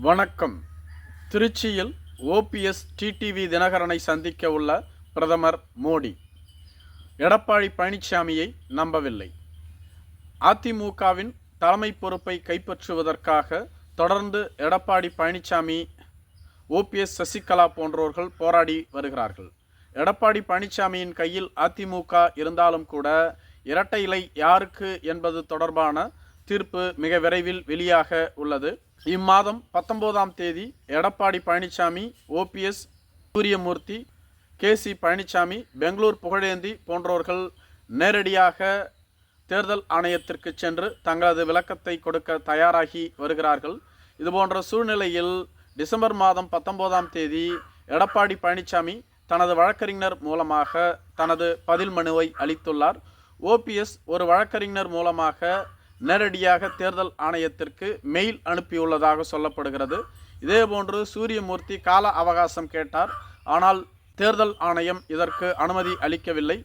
வணக்கம். திருச்சியில் OPS TTV தினகரனை சந்திக்க உள்ள பிரதமர் மோடி. எடப்பாடி பழனிசாமியை நம்பவில்லை. அதிமுகவின் தலைமை பொறுப்பை கைப்பற்றுவதற்காக தொடர்ந்து எடப்பாடி பழனிசாமி ஓபிஎஸ் சசிகலா போன்றோர்கள் போராடி வருகிறார்கள். எடப்பாடி பழனிசாமியின் கையில் அதிமுக இருந்தாலும் கூட இரட்டை இலை யாருக்கு என்பது தொடர்பான தீர்ப்பு மிக விரைவில் வெளியாக உள்ளது. இம்மாதம் பத்தொன்பதாம் தேதி Edappadi Palaniswami OPS Suryamoorthy K C Palaniswami Bangalore Pugazhendi போன்றோர்கள் நேரடியாக தேர்தல் ஆணையத்திற்கு சென்று தங்களது விளக்கத்தை கொடுக்க தயாராகி வருகிறார்கள். இதுபோன்ற சூழ்நிலையில் டிசம்பர் மாதம் பத்தொன்பதாம் தேதி எடப்பாடி பழனிசாமி தனது வழக்கறிஞர் மூலமாக தனது பதில் மனுவை அளித்துள்ளார். ஓபிஎஸ் ஒரு வழக்கறிஞர் மூலமாக நேரடியாக தேர்தல் ஆணையத்திற்கு மெயில் அனுப்பியுள்ளதாக சொல்லப்படுகிறது. இதேபோன்று சூரியமூர்த்தி கால அவகாசம் கேட்டார். ஆனால் தேர்தல் ஆணையம் இதற்கு அனுமதி அளிக்கவில்லை.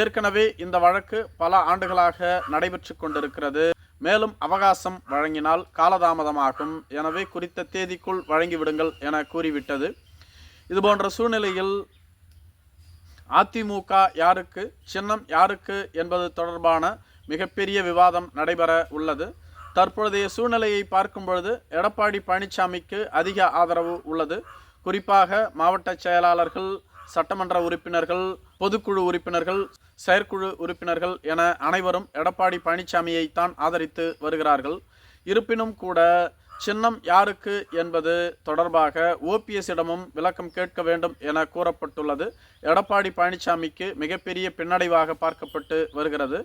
ஏற்கனவே இந்த வழக்கு பல ஆண்டுகளாக நடைபெற்று கொண்டிருக்கிறது. மேலும் அவகாசம் வழங்கினால் காலதாமதமாகும். எனவே குறித்த தேதிக்குள் வழங்கிவிடுங்கள் என கூறிவிட்டது. இதுபோன்ற சூழ்நிலையில் அதிமுக யாருக்கு சின்னம் யாருக்கு என்பது தொடர்பான மிகப்பெரிய விவாதம் நடைபெற உள்ளது. தற்பொழுதைய சூழ்நிலையை பார்க்கும் பொழுது எடப்பாடி பழனிசாமிக்கு அதிக ஆதரவு உள்ளது. குறிப்பாக மாவட்ட செயலாளர்கள் சட்டமன்ற உறுப்பினர்கள் பொதுக்குழு உறுப்பினர்கள் செயற்குழு உறுப்பினர்கள் என அனைவரும் எடப்பாடி பழனிசாமியை தான் ஆதரித்து வருகிறார்கள். இருப்பினும் கூட சின்னம் யாருக்கு என்பது தொடர்பாக ஓபிஎஸ்ஸிடமும் விளக்கம் கேட்க வேண்டும் என கூறப்பட்டுள்ளது. எடப்பாடி பழனிசாமிக்கு மிகப்பெரிய பின்னடைவாக பார்க்கப்பட்டு வருகிறது.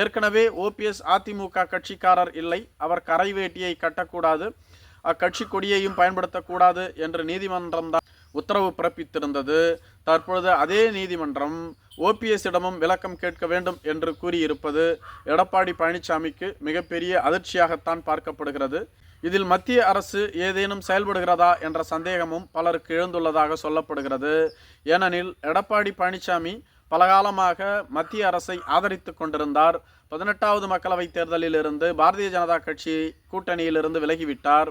ஏற்கனவே ஓபிஎஸ் அதிமுக கட்சிக்காரர் இல்லை. அவர் கரை வேட்டியை கட்டக்கூடாது. அக்கட்சி கொடியையும் பயன்படுத்தக்கூடாது என்று நீதிமன்றம் தான் உத்தரவு பிறப்பித்திருந்தது. தற்பொழுது அதே நீதிமன்றம் ஓபிஎஸ்ஸிடமும் விளக்கம் கேட்க வேண்டும் என்று கூறியிருப்பது எடப்பாடி பழனிசாமிக்கு மிகப்பெரிய அதிர்ச்சியாகத்தான் பார்க்கப்படுகிறது. இதில் மத்திய அரசு ஏதேனும் செயல்படுகிறதா என்ற சந்தேகமும் பலருக்கு எழுந்துள்ளதாக சொல்லப்படுகிறது. ஏனெனில் எடப்பாடி பழனிசாமி பலகாலமாக மத்திய அரசை ஆதரித்து கொண்டிருந்தார். பதினெட்டாவது மக்களவைத் தேர்தலிலிருந்து பாரதிய ஜனதா கட்சி கூட்டணியிலிருந்து விலகிவிட்டார்.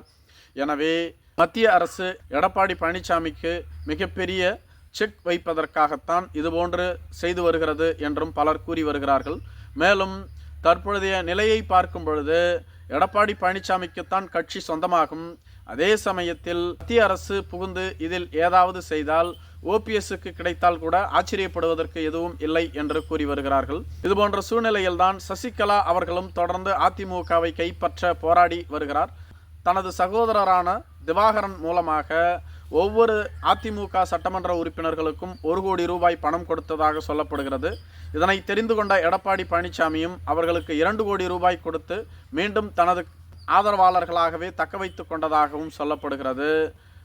எனவே மத்திய அரசு எடப்பாடி பழனிசாமிக்கு மிகப்பெரிய செக் வைப்பதற்காகத்தான் இதுபோன்று செய்து வருகிறது என்றும் பலர் கூறி வருகிறார்கள். மேலும் தற்பொழுதைய நிலையை பார்க்கும் பொழுது எடப்பாடி பழனிசாமிக்குத்தான் கட்சி சொந்தமாகும். அதே சமயத்தில் மத்திய அரசு புகுந்து இதில் ஏதாவது செய்தால் ஓபிஎஸ்க்கு கிடைத்தால் கூட ஆச்சரியப்படுவதற்கு எதுவும் இல்லை என்று கூறி வருகிறார்கள். இதுபோன்ற சூழ்நிலையில்தான் சசிகலா அவர்களும் தொடர்ந்து அதிமுகவை கைப்பற்ற போராடி வருகிறார். தனது சகோதரரான திவாகரன் மூலமாக ஒவ்வொரு அதிமுக சட்டமன்ற உறுப்பினர்களுக்கும் ஒரு கோடி ரூபாய் பணம் கொடுத்ததாக சொல்லப்படுகிறது. இதனை தெரிந்து கொண்ட எடப்பாடி பழனிசாமியும் அவர்களுக்கு இரண்டு கோடி ரூபாய் கொடுத்து மீண்டும் தனது ஆதரவாளர்களாகவே தக்க வைத்து கொண்டதாகவும் சொல்லப்படுகிறது.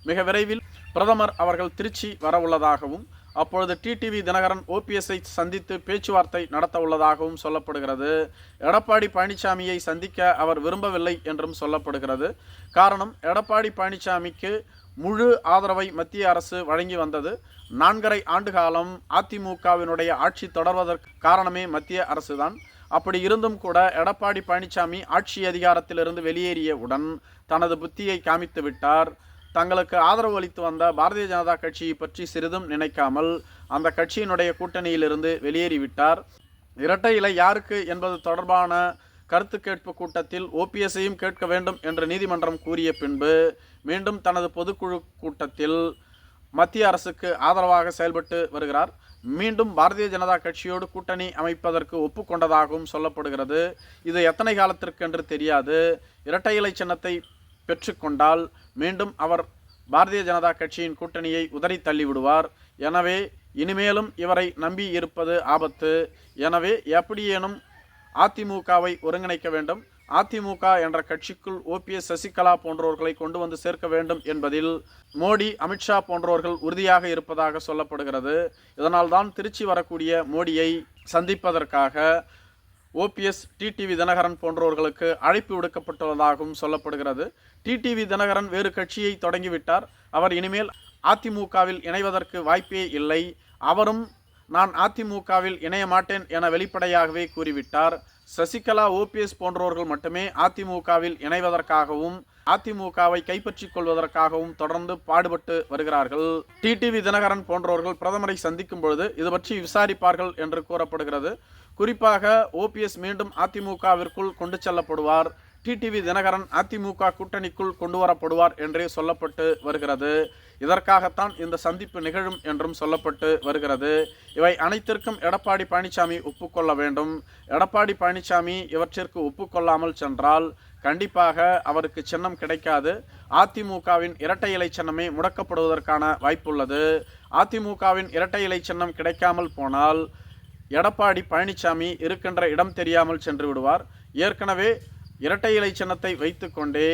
மிக விரைவில் பிரதமர் அவர்கள் திருச்சி வர உள்ளதாகவும் அப்பொழுது டிடிவி தினகரன் ஓபிஎஸ்ஐ சந்தித்து பேச்சுவார்த்தை நடத்த உள்ளதாகவும் சொல்லப்படுகிறது. எடப்பாடி பழனிசாமியை சந்திக்க அவர் விரும்பவில்லை என்றும் சொல்லப்படுகிறது. காரணம் எடப்பாடி பழனிசாமிக்கு முழு ஆதரவை மத்திய அரசு வழங்கி வந்தது. நான்கரை ஆண்டு காலம் அதிமுகவினுடைய ஆட்சி தொடர்வதற்கு காரணமே மத்திய அரசுதான். அப்படி இருந்தும் கூட எடப்பாடி பழனிசாமி ஆட்சி அதிகாரத்திலிருந்து வெளியேறியவுடன் தனது புத்தியை காமித்து விட்டார். தங்களுக்கு ஆதரவு அளித்து வந்த பாரதிய ஜனதா கட்சியை பற்றி சிறிதும் நினைக்காமல் அந்த கட்சியினுடைய கூட்டணியிலிருந்து வெளியேறிவிட்டார். இரட்டை இலை யாருக்கு என்பது தொடர்பான கருத்து கேட்பு கூட்டத்தில் ஓபிஎஸ்ஸையும் கேட்க வேண்டும் என்று நீதிமன்றம் கூறிய பின்பு மீண்டும் தனது பொதுக்குழு கூட்டத்தில் மத்திய அரசுக்கு ஆதரவாக செயல்பட்டு வருகிறார். மீண்டும் பாரதிய ஜனதா கட்சியோடு கூட்டணி அமைப்பதற்கு ஒப்புக்கொண்டதாகவும் சொல்லப்படுகிறது. இது எத்தனை காலத்திற்கு என்று தெரியாது. இரட்டை இலை சின்னத்தை பெற்றுக்கொண்டால் மீண்டும் அவர் பாரதிய ஜனதா கட்சியின் கூட்டணியை உதறி தள்ளிவிடுவார். எனவே இனிமேலும் இவரை நம்பி இருப்பது ஆபத்து. எனவே எப்படியேனும் அதிமுகவை ஒருங்கிணைக்க வேண்டும். அதிமுக என்ற கட்சிக்குள் ஓபிஎஸ் சசிகலா போன்றவர்களை கொண்டு வந்து சேர்க்க வேண்டும் என்பதில் மோடி அமித்ஷா போன்றவர்கள் உறுதியாக இருப்பதாக சொல்லப்படுகிறது. இதனால்தான் திருச்சி வரக்கூடிய மோடியை சந்திப்பதற்காக ஓபிஎஸ் டிடிவி தினகரன் போன்றவர்களுக்கு அழைப்பு விடுக்கப்பட்டுள்ளதாகவும் சொல்லப்படுகிறது. டிடிவி தினகரன் வேறு கட்சியை தொடங்கிவிட்டார். அவர் இனிமேல் அதிமுகவில் இணைவதற்கு வாய்ப்பே இல்லை. அவரும் நான் அதிமுகவில் இணைய மாட்டேன் என வெளிப்படையாகவே கூறிவிட்டார். சசிகலா ஓபிஎஸ் போன்றவர்கள் மட்டுமே அதிமுகவில் இணைவதற்காகவும் அதிமுகவை கைப்பற்றிக் கொள்வதற்காகவும் தொடர்ந்து பாடுபட்டு வருகிறார்கள். டிடிவி தினகரன் போன்றவர்கள் பிரதமரை சந்திக்கும் பொழுது இது பற்றி விசாரிப்பார்கள் என்று கூறப்படுகிறது. குறிப்பாக ஓபிஎஸ் மீண்டும் அதிமுகவிற்குள் கொண்டு செல்லப்படுவார். டிடிவி தினகரன் அதிமுக கூட்டணிக்குள் கொண்டு வரப்படுவார் என்றே சொல்லப்பட்டு வருகிறது. இதற்காகத்தான் இந்த சந்திப்பு நிகழும் என்றும் சொல்லப்பட்டு வருகிறது. இவை அனைத்திற்கும் எடப்பாடி பழனிசாமி ஒப்புக்கொள்ள வேண்டும். எடப்பாடி பழனிசாமி இவற்றிற்கு ஒப்புக்கொள்ளாமல் சென்றால் கண்டிப்பாக அவருக்கு சின்னம் கிடைக்காது. அதிமுகவின் இரட்டை இலை சின்னமே முடக்கப்படுவதற்கான வாய்ப்புள்ளது. அதிமுகவின் இரட்டை இலை சின்னம் கிடைக்காமல் போனால் எடப்பாடி பழனிசாமி இருக்கின்ற இடம் தெரியாமல் சென்று விடுவார். ஏற்கனவே இரட்டை இலை சின்னத்தை வைத்துக்கொண்டே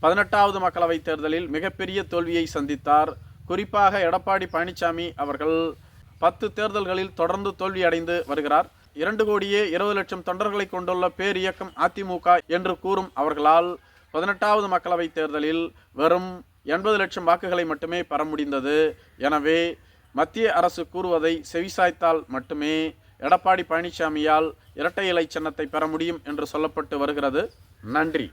பதினெட்டாவது மக்களவைத் தேர்தலில் மிகப்பெரிய தோல்வியை சந்தித்தார். குறிப்பாக எடப்பாடி பழனிசாமி அவர்கள் பத்து தேர்தல்களில் தொடர்ந்து தோல்வியடைந்து வருகிறார். இரண்டு கோடியே இருபது லட்சம் தொண்டர்களை கொண்டுள்ள பேர் இயக்கம் அதிமுக என்று கூறும் அவர்களால் பதினெட்டாவது மக்களவைத் தேர்தலில் வெறும் எண்பது லட்சம் வாக்குகளை மட்டுமே பெற முடிந்தது. எனவே மத்திய அரசு கூறுவதை செவிசாய்த்தால் மட்டுமே எடப்பாடி பழனிசாமியால் இரட்டை இலை சின்னத்தை பெற முடியும் என்று சொல்லப்பட்டு வருகிறது. நன்றி.